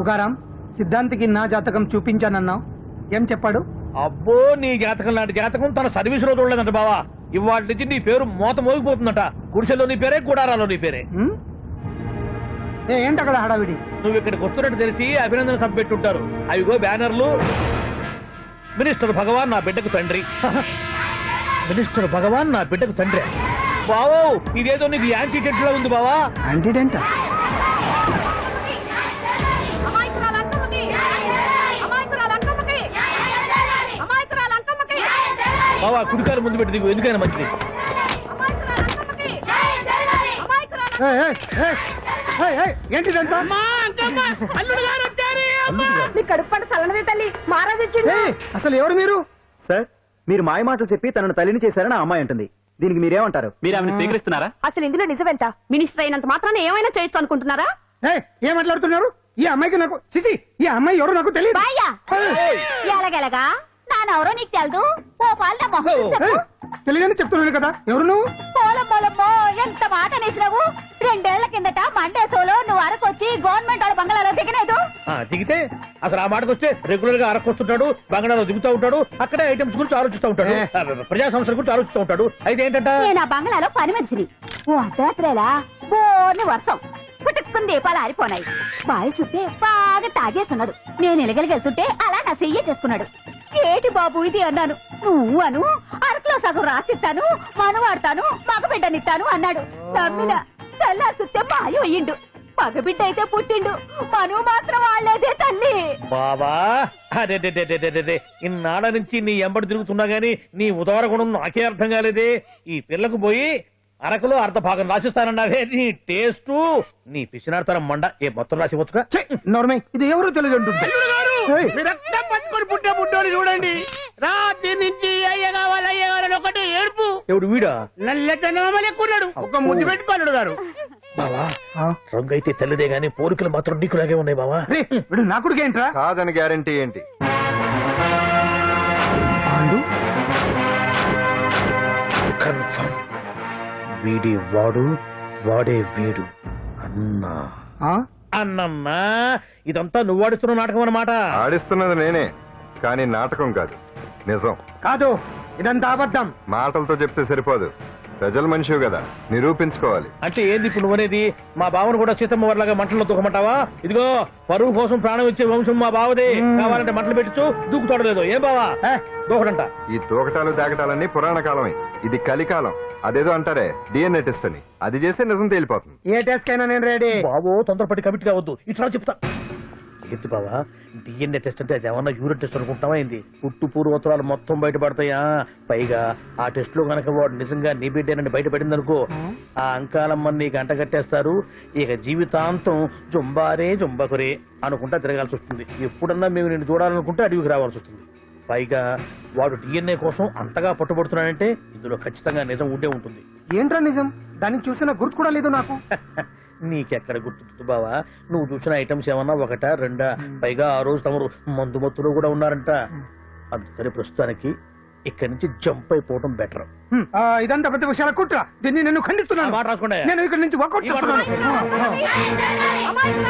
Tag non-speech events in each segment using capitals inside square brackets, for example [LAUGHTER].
తుకారాం సిద్ధాంతికి నా జాతకం చూపించానన్నావు. ఏం చెప్పాడు? అబ్బో నీ జాతకం లాంటి జాతకం తన సర్వీస్లో చూడలేదంట బావా. ఇవాళ నుంచి నీ పేరు మోత మోగిపోతుందట. గుడిసెలో నీ పేరే గుడారాలో నీ పేరే. ఉమ్? ఏ ఏంటి అక్కడ హడావిడి? నువ్వు ఇక్కడికి వస్తున్నట్టు తెలిసి అభినందన సభ పెట్టుంటారు. అవిగో బ్యానర్లు. మినిస్టర్ భగవాన్ నా బిడ్డకు తండ్రి. [LAUGHS] మినిస్టర్ భగవాన్ నా బిడ్డకు తండ్రి. బావో ఇదేదో నీకు యాంటీ టెంట్లో ఉంది బావా. యాంటీడెంట్ బావా కుడికారు ముందు పెట్టి దిగు. ఎందుకైనా మంచిది. ఏంటిదంతా నీ కడుపు పంట సల్లనది తల్లి. మహారాజు అసలు ఎవరు మీరు? సార్ మీరు మాయ మాటలు చెప్పి తనను తల్లిని చేశారని ఆ అమ్మాయి అంటుంది. దీనికి మీరేమంటారు? మీరు ఆమెను స్వీకరిస్తున్నారా? అసలు ఇందులో నిజమేంట? మినిస్టర్ అయినంత మాత్రాన ఏమైనా చేయొచ్చు అనుకుంటున్నారా? ఏయ్, ఏం మాట్లాడుతున్నారు? ఈ అమ్మాయికి నాకు చిసి ఈ అమ్మాయి ఎవరు నాకు తెలియదు ఎలాగెలగా? నానెవరో నీకు తెలదు? ఓ పాలన మొహం చూసి చెప్పు. తెలియదని చెప్తున్నాను కదా ఎవరు నువ్వు? పోలమ్మోలమ్మో ఎంత మాట అనేసినావు? రెండేళ్ళ కిందట మండే సోలో నువ్వు అరకొచ్చి గవర్నమెంట్ వాళ్ళ బంగాళాలో దిగలేదు ఆ, దిగితే అసలు ఆ మాటకు వస్తే రెగ్యులర్గా అరకొస్తుంటాడు బంగాళాలో దిగుతూ ఉంటాడు అక్కడే ఐటమ్స్ గురించి ఆలోచిస్తూ ఉంటాడు ఏ. ఆ, ప్రజా సంస్థల గురించి ఆలోచిస్తూ ఉంటాడు. అయితే ఏంటంట? నేను ఆ బంగ్లాలో పని మనిషిని ఓ అర్ధరాత్రేలా బోర్ని వర్షం. పుట్టుకుని దీపాలు ఆరిపోనాయి. బాయ్ చుట్టే బాగా తాగేస్తున్నాడు నేను ఎలగలిగెళ్తుంటే అలా నా చెయ్యి చేసుకున్నాడు. ఏటి బాబు ఇది అన్నాను. నువ్వు అను అరకులో సగం రాసిస్తాను మనవాడతాను మగబిడ్డనిస్తాను అన్నాడు. నమ్మిన తెల్లారి చూస్తే మాయ అయ్యిండు మగబిడ్డ అయితే పుట్టిండు. మనువు మాత్రం వాళ్ళేదే తల్లి. బాబా అదే ఇన్నాళ్ళ నుంచి నీ ఎంబడి తిరుగుతున్నా గానీ నీ ఉదార గుణం నాకే అర్థం కాలేదే. ఈ పిల్లకు పోయి అరకులో అర్ధ భాగం రాసిస్తానన్నావే. నీ టేస్ట్ నీ పిచ్చినాడతనం మండ. ఏ మొత్తం రాసి వచ్చుగా నోర్మే ఇది ఎవరు తెలియదు పట్టుకొని పుట్టే పుట్టోని చూడండి. రాత్రి నుంచి అయ్య కావాలి అయ్య కావాలని ఒకటి ఏడుపు. ఎవడు వీడా? నల్లెక్కున్నాడు ఒక ముద్దు పెట్టుకోలేడు గారు. బావా ఆ, రంగు అయితే తెల్లదే గానీ పోలికలు మాత్రం నీకులాగే ఉన్నాయి బావా. వీడు నా కొడుకు ఏంట్రా? కాదని గ్యారంటీ ఏంటి? పాండు? కన్ఫర్మ్. వీడి వాడు వాడే వీడు అన్నా. ఆ? అన్నమ్మా ఇదంతా నువ్వు ఆడుతున్న నాటకం అన్నమాట. ఆడిస్తున్నది నేనే కానీ నాటకం కాదు. నిజం. కాదు ఇదంతా అబద్ధం. మాటలతో చెప్తే సరిపోదు. ప్రజల మనిషివి కదా నిరూపించుకోవాలి. అంటే ఏంది ఇప్పుడు నువ్వనేది మా బావను కూడా సీతమ్మ వర్లాగా మంటల్లో దూకమంటావా ఇదిగో పరువు కోసం ప్రాణం ఇచ్చే వంశం మా బావదే. కావాలంటే మంటలు పెట్టచ్చు దూకుతోడలేదు ఏం బావా? దూకడంట. ఈ తూకటాలు దాకటాలన్నీ పురాణ కాలమే. ఇది కలికాలం. అదేదో అంటారే డిఎన్ఏ టెస్ట్ అని. అది చేస్తే నిజం తేలిపోతుంది. ఏ టెస్ట్ కైనా నేను రెడీ బావో తొందరపడి కమిట్ కావద్దు. ఇట్లా చెప్తా. ఏంటి బావా. డిఎన్ఏ టెస్ట్ అంటే అది ఏమన్నా యూరిన్ టెస్ట్ అనుకుంటావా ఏంది? పుట్టు పూర్వోత్తరాలు మొత్తం బయటపడతాయా? పైగా ఆ టెస్ట్లో గనక వాడు నిజంగా నీ బిడ్డేనని బయటపడింది అనుకో ఆ అంకాలమ్మ నీకు అంట కట్టేస్తారు. ఇక జీవితాంతం జుంబారే జుంబకురే అనుకుంటా తిరగాల్సి వస్తుంది. ఎప్పుడన్నా మేము నేను చూడాలనుకుంటే అడవికి రావాల్సి వస్తుంది. పైగా వాడు డిఎన్ఏ కోసం అంతగా పట్టుబడుతున్నాడంటే ఇందులో ఖచ్చితంగా నిజం ఉండే ఉంటుంది. ఏంట్రా నిజం? దాన్ని చూసిన గుర్తు కూడా లేదు నాకు. [LAUGHS] నీకెక్కడ గుర్తుంది బావా? నువ్వు చూసిన ఐటమ్స్ ఏమన్నా ఒకటా రెండా? పైగా ఆ రోజు తమరు మందు మత్తులో కూడా ఉన్నారంట. అందుకని ప్రస్తుతానికి ఇక్కడి నుంచి జంప్ అయిపోవడం బెటర్ ఆ, ఇదంతా పెద్ద విషయాల కుట్ర. దీన్ని నేను ఖండిస్తున్నాను. మాట రాసుకోండి నేను ఇక్కడ నుంచి వర్కౌట్ చేస్తున్నాను. అమాయకురాలు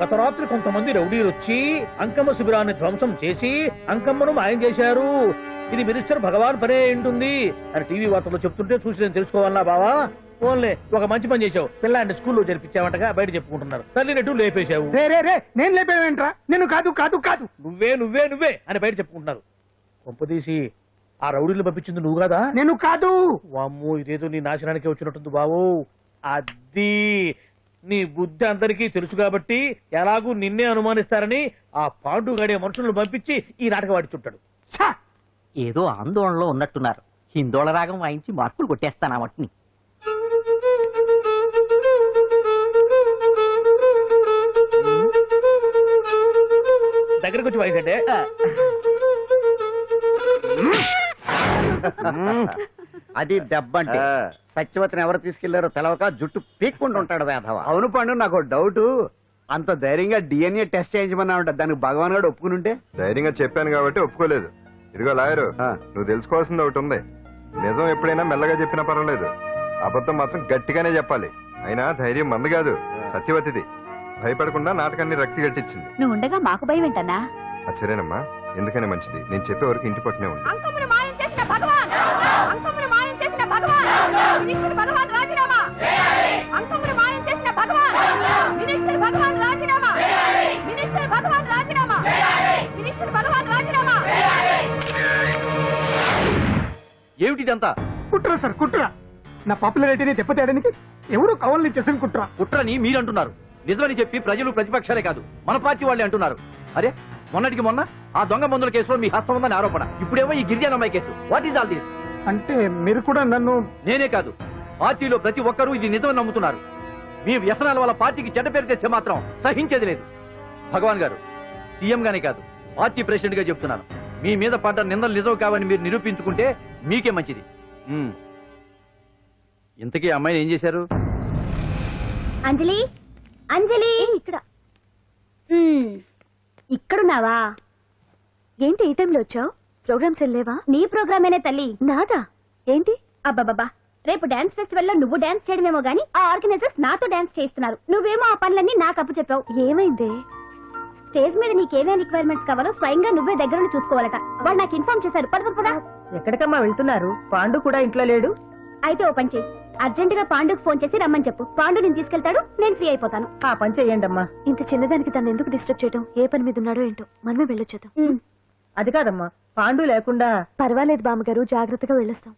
గత రాత్రి కొంతమంది రౌడీలు వచ్చి అంకమ్మ శిబిరాన్ని ధ్వంసం చేసి అంకమ్మను మాయం చేశారు. ఇది మినిస్టర్ భగవాన్ పనే ఉంటుంది. అని టీవీ వార్తల్లో చెప్తుంటే చూసి నేను తెలుసుకోవాలా బావా? ఓన్లే ఒక మంచి పని చేశావు. పిల్లాన్ని స్కూల్లో జరిపించావంటగా బయట చెప్పుకుంటున్నారు. తల్లి నెట్టు లేపేశావు. రే రే రే నేను లేపేవేంట్రా? నేను కాదు కాదు కాదు. నువ్వే నువ్వే నువ్వే అని బయట చెప్పుకుంటున్నారు. కొంపదీసి ఆ రౌడీలు పంపించింది నువ్వు కదా? నేను కాదు. వామ్మో ఇదేదో నీ నాశనానికి వచ్చినట్టుంది బావు. అది నీ బుద్ధి అందరికీ తెలుసు కాబట్టి ఎలాగూ నిన్నే అనుమానిస్తారని ఆ పాండు గడే మనుషులను పంపించి ఈ నాటకం ఆడిచుంటాడు ఛా! ఏదో ఆందోళనలో ఉన్నట్టున్నారు. హిందోళ రాగం వాయించి మార్కులు కొట్టేస్తాను ఆ మట్టిని దగ్గరకు వచ్చి వాయించండి అది దెబ్బంటే. సత్యవతిని ఎవరు తీసుకెళ్ళారో తెలవక జుట్టు పీక్కుంటూ ఉంటాడు వేధవ. అవును పండు నాకు డౌట్. అంత ధైర్యంగా డిఎన్ఏ టెస్ట్ చేయించమన్నా ఉంటా. దానికి భగవాన్ గారు ఒప్పుకుని ఉంటే ధైర్యంగా చెప్పాను కాబట్టి ఒప్పుకోలేదు. ఇదిగో లాయరు ఆ. నువ్వు తెలుసుకోవాల్సింది ఒకటి ఉంది. నిజం ఎప్పుడైనా మెల్లగా చెప్పినా పర్వాలేదు. అబద్ధం మాత్రం గట్టిగానే చెప్పాలి. అయినా ధైర్యం మంది కాదు. సత్యవతిది. భయపడకుండా నాటకాన్ని రక్తి గట్టించింది. నువ్వు ఉండగా మాకు భయం ఏంటన్నా? సరేనమ్మా. ఎందుకని మంచిది. నేను చెప్పే వరకు ఇంటి పట్టునే ఉంది మాయం చేసిన భగవాన్! భగవాన్! మినిస్టర్ భగవాన్ రాజీనామా! అంకమును మాయం చేసిన భగవాన్! మినిస్టర్ భగవాన్ రాజీనామా! మినిస్టర్ భగవాన్ రాజీనామా! మినిస్టర్ భగవాన్ రాజీనామా! ఏమిటిదంతా? కుట్ర సార్ కుట్ర. నా పాపులారిటీని దెబ్బతేయడానికి ఎవరు కవల్ని చేసిన కుట్ర. కుట్రని మీరంటున్నారు. నిజమని చెప్పి ప్రజలు ప్రతిపక్షాలే కాదు. మన పార్టీ వాళ్ళే అంటున్నారు. అరే మొన్నటికి మొన్న ఆ దొంగ మందుల కేసులో మీ హస్తం ఉందని ఆరోపణ. ఇప్పుడేమో ఈ గిరిజన అమ్మాయి case. What is all this అంటే మీరు కూడా నన్ను నేనే కాదు. పార్టీలో ప్రతి ఒక్కరూ ఇది నిజమని నమ్ముతున్నారు. మీ వ్యసనాల వల్ల పార్టీకి చెడ్డ పేరు తెస్తే మాత్రం సహించేది లేదు. భగవాన్ గారు సీఎం గానే కాదు పార్టీ ప్రెసిడెంట్గా చెప్తున్నాను. మీ మీద పడ్డ నిందలు నిజం కావని మీరు నిరూపించుకుంటే మీకే మంచిది. ఉమ్. ఇంతకీ ఆ అమ్మాయిని ఏం చేశారు? అంజలి? అంజలి? ఇక్కడ. ఇక్కడున్నావా? ఏంటి ఈ టైంలో వచ్చావు? ప్రోగ్రామ్స్ వెళ్ళేవా నీ ప్రోగ్రామేనే తల్లి. నాదా? ఏంటి? అబ్బాబాబా రేపు డాన్స్ ఫెస్టివల్లో నువ్వు డాన్స్ చేయడమేమో గానీ ఆ ఆర్గనైజర్స్ నాతో డాన్స్ చేస్తున్నారు నువ్వేమో ఆ పనులన్నీ నాకు అప్పు చెప్పావు. ఏమైంది? స్టేజ్ మీద నీకేమేం రిక్వైర్మెంట్స్ కావాలో స్వయంగా నువ్వే దగ్గర చూసుకోవాలట. వాళ్ళు నాకు ఇన్ఫార్మ్ చేశారు. పద పద, పద. ఎక్కడికమ్మా వెళ్తున్నారు? పాండు కూడా ఇంట్లో లేడు. అయితే ఓ పని చేయి. అర్జెంట్గా పాండుకు ఫోన్ చేసి రమ్మని చెప్పు. పాండు నేను తీసుకెళ్తాడు నేను ఫ్రీ అయిపోతాను. ఆ పని చెయ్యండి అమ్మా ఇంత చిన్నదానికి తను ఎందుకు డిస్టర్బ్ చేయడం ఏ పని మీద ఉన్నాడో ఏంటో? మనమే వెళ్ళొచ్చేద్దాం. అది కాదమ్మా పాండు లేకుండా పర్వాలేదు బామ్మగారు జాగ్రత్తగా వెళ్ళొస్తాం.